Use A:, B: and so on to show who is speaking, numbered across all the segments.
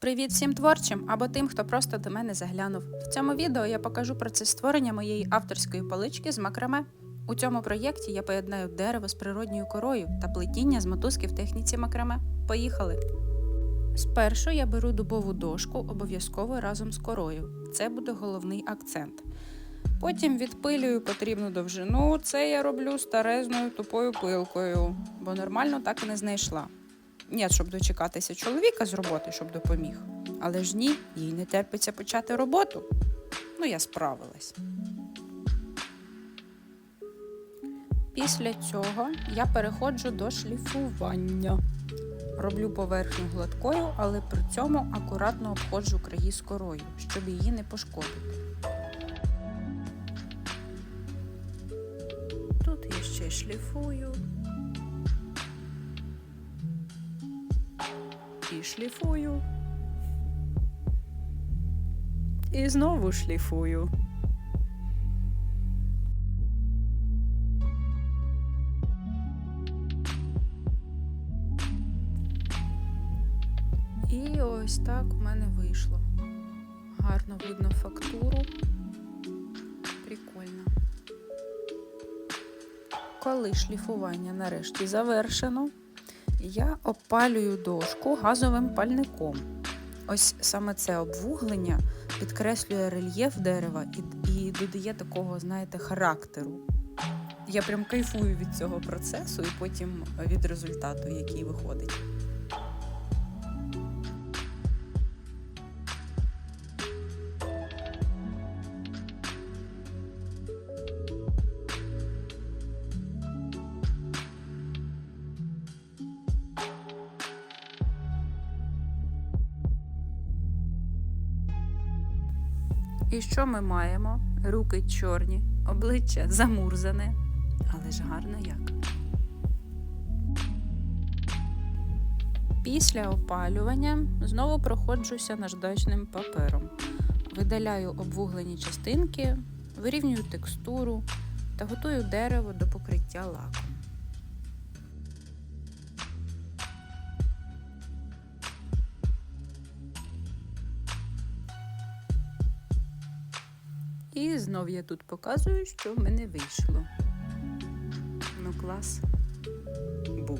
A: Привіт всім творчим або тим, хто просто до мене заглянув. В цьому відео я покажу процес створення моєї авторської полички з макраме. У цьому проєкті я поєднаю дерево з природньою корою та плетіння з мотузки в техніці макраме. Поїхали! Спершу я беру дубову дошку обов'язково разом з корою. Це буде головний акцент. Потім відпилюю потрібну довжину. Це я роблю старезною тупою пилкою, бо нормально так і не знайшла. Ні, щоб дочекатися чоловіка з роботи, щоб допоміг. Але ж ні, їй не терпиться почати роботу. Ну, я справилась. Після цього я переходжу до шліфування. Роблю поверхню гладкою, але при цьому акуратно обходжу краї з корою, щоб її не пошкодити. Тут я ще шліфую. І шліфую. І знову шліфую. І ось так в мене вийшло. Гарно видно фактуру. Прикольно. Коли шліфування нарешті завершено, я опалюю дошку газовим пальником. Ось саме це обвуглення підкреслює рельєф дерева і, і додає такого, знаєте, характеру. Я прям кайфую від цього процесу і потім від результату, який виходить. І що ми маємо? Руки чорні, обличчя замурзане, але ж гарно як. Після опалювання знову проходжуся наждачним папером. Видаляю обвуглені частинки, вирівнюю текстуру та готую дерево до покриття лаком. І знов я тут показую, що в мене вийшло. Ну, клас. Бу.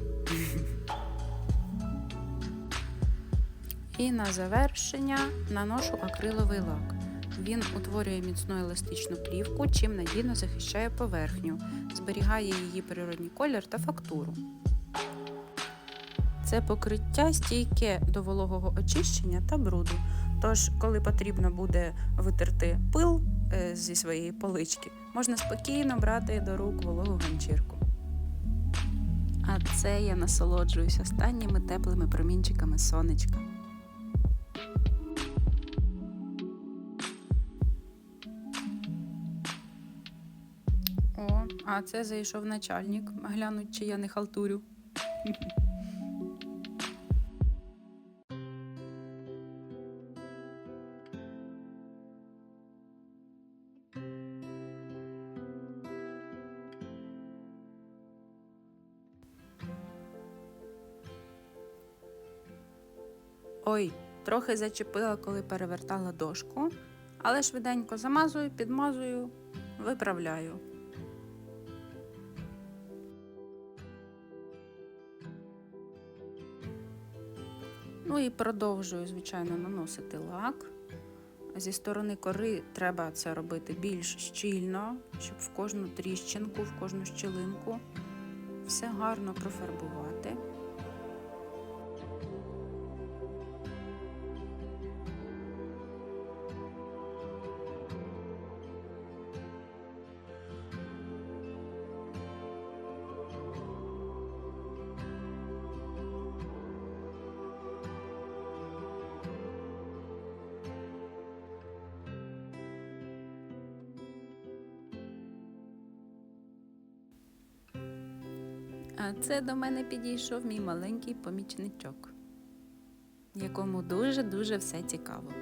A: І на завершення наношу акриловий лак. Він утворює міцну еластичну плівку, чим надійно захищає поверхню, зберігає її природній колір та фактуру. Це покриття стійке до вологого очищення та бруду. Тож, коли потрібно буде витерти пил зі своєї полички, можна спокійно брати до рук вологу ганчірку. А це я насолоджуюсь останніми теплими промінчиками сонечка. О, а це зайшов начальник. Глянуть, чи я не халтурю. Ой, трохи зачепила, коли перевертала дошку, але швиденько замазую, підмазую, виправляю. Ну і продовжую, звичайно, наносити лак. Зі сторони кори треба це робити більш щільно, щоб в кожну тріщинку, в кожну щілинку все гарно профарбувати. А це до мене підійшов мій маленький помічничок, якому дуже-дуже все цікаво.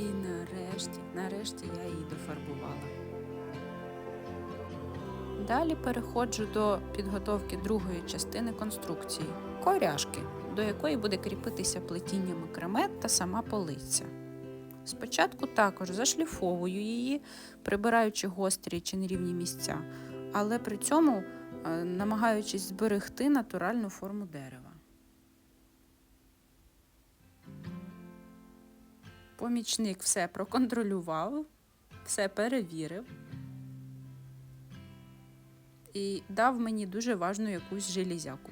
A: І нарешті, нарешті я її дофарбувала. Далі переходжу до підготовки другої частини конструкції коряшки, до якої буде кріпитися плетіння макраме та сама полиця. Спочатку також зашліфовую її, прибираючи гострі чи нерівні місця, але при цьому е, намагаючись зберегти натуральну форму дерева. Помічник все проконтролював, все перевірив і дав мені дуже важну якусь железяку.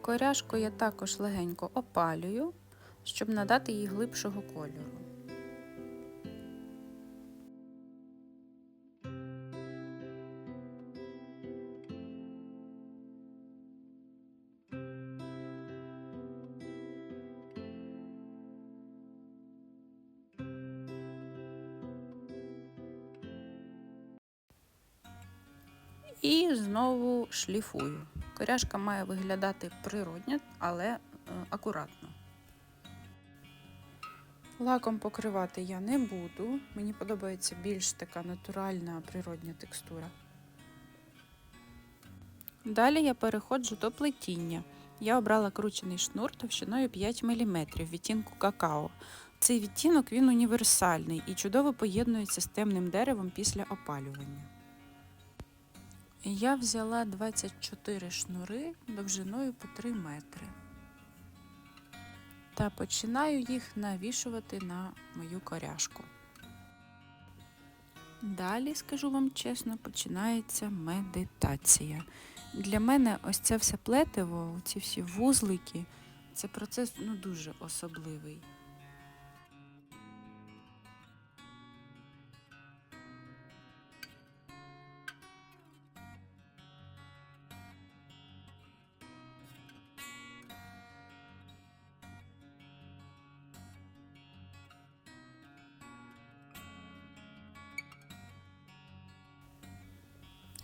A: Коряшку я також легенько опалюю, щоб надати їй глибшого кольору. І знову шліфую. Коряшка має виглядати природньо, але е, акуратно. Лаком покривати я не буду. Мені подобається більш така натуральна природня текстура. Далі я переходжу до плетіння. Я обрала кручений шнур товщиною 5 мм відтінку какао. Цей відтінок він універсальний і чудово поєднується з темним деревом після опалювання. Я взяла 24 шнури довжиною по 3 метри та починаю їх навішувати на мою коряшку. Далі, скажу вам чесно, починається медитація. Для мене ось це все плетиво, ці всі вузлики, це процес ну, дуже особливий.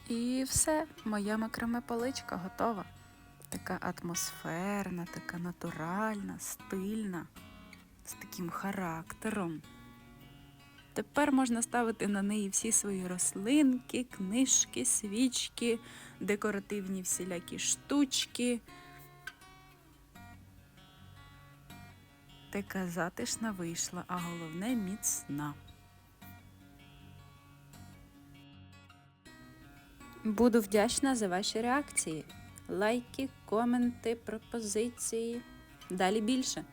A: І все, моя макраме паличка готова. Така атмосферна, така натуральна, стильна, з таким характером. Тепер можна ставити на неї всі свої рослинки, книжки, свічки, декоративні всілякі штучки. Така затишна вийшла, а головне міцна. Буду вдячна за ваші реакції, лайки, коменти, пропозиції. Далі більше.